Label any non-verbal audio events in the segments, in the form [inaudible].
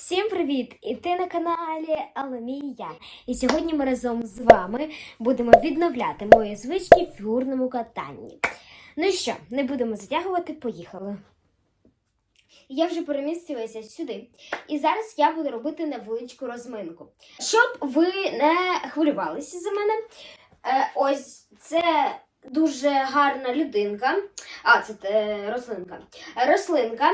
Всім привіт! І ти на каналі Аламія. І сьогодні ми разом з вами будемо відновляти мої звички в фігурному катанні. Ну і що, не будемо затягувати, поїхали. Я вже перемістилася сюди. І зараз я буду робити невеличку розминку. Щоб ви не хвилювалися за мене, е, ось це дуже гарна людинка. А, це е, рослинка. Рослинка.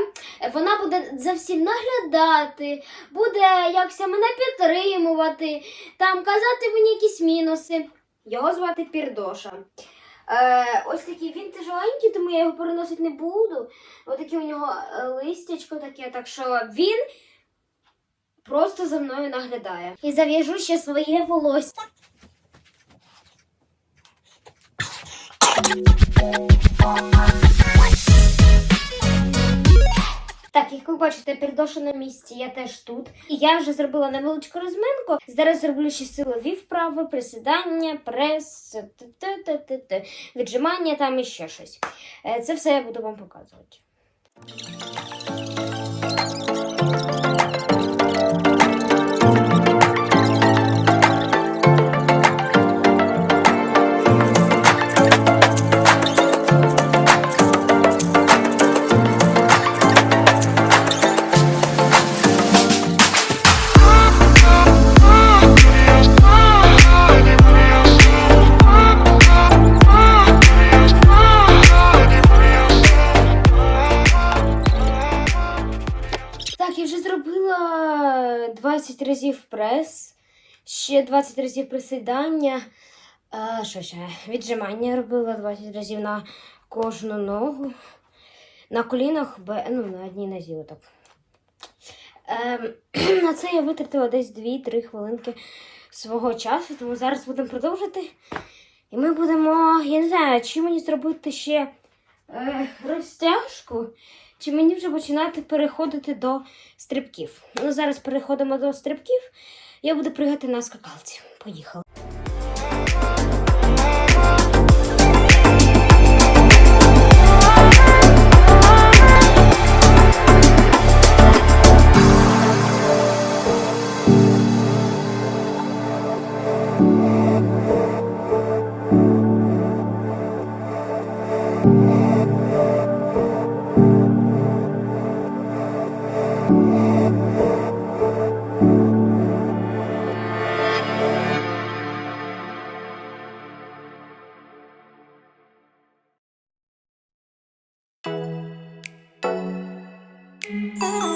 Вона буде за всім наглядати, буде якось мене підтримувати, там казати мені якісь мінуси. Його звати Пірдоша. Е, ось такий він тяжеленький, тому я його переносити не буду. Ось таке у нього е, листячко таке, так що він просто за мною наглядає. І зав'яжу ще своє волосся. Так, як ви бачите, передоша на місці, я теж тут. І я вже зробила невеличку розминку. Зараз зроблю ще силові вправи, присідання, прес, віджимання там і ще щось. Е, Це все я буду вам показувати. Зробила 20 разів прес, ще 20 разів присідання. А, що ще? Віджимання робила 20 разів на кожну ногу. На колінах, ну, на одній нозі отак. Ем, [clears throat] на це я витратила десь 2-3 хвилинки свого часу, тому зараз будемо продовжити. І ми будемо, я не знаю, чи мені зробити ще е, розтяжку, чи мені вже починати переходити до стрибків. Ну, зараз переходимо до стрибків. Я буду пригати на скакалці. Поїхали. Oh.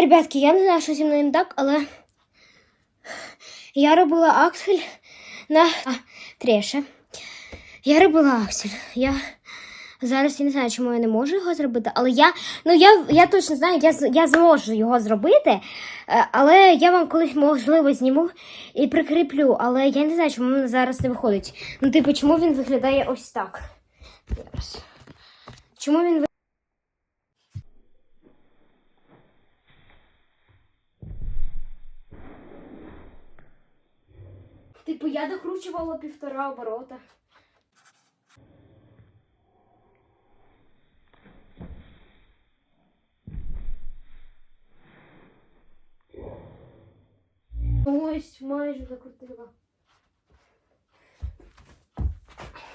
Ребятки, я не знаю, що зі мною не так, але я робила аксель на а, треше. Я робила аксель. Я зараз я не знаю, чому я не можу його зробити, але я ну я, я точно знаю, я, я зможу його зробити, е, але я вам колись можливо зніму і прикріплю, але я не знаю, чому в мене зараз не виходить. Ну, типу, чому він виглядає ось так? Зараз. Чому він Типу, я докручувала півтора оборота. Ось майже докрутила.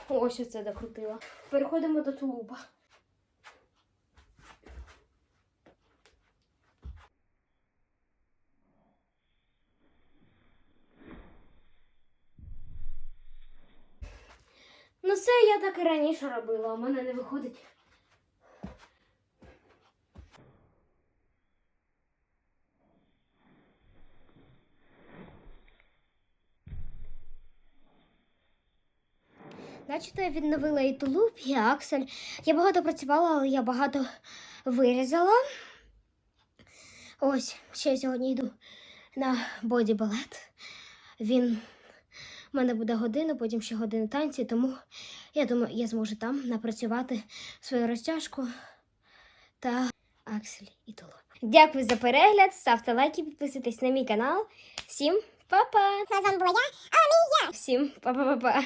Ось оце докрутила. Переходимо до тулуба. Це я так і раніше робила, в мене не виходить. Начебто я відновила і тулуб, і аксель. Я багато працювала, але я багато вирізала. Ось, ще сьогодні йду на боді-балет. Він у мене буде година, потім ще година танці, тому я думаю, я зможу там напрацювати свою розтяжку та аксель і тулуб. Дякую за перегляд, ставте лайки, підписуйтесь на мій канал. Всім па-па! Разом була я, Всім па-па-па-па!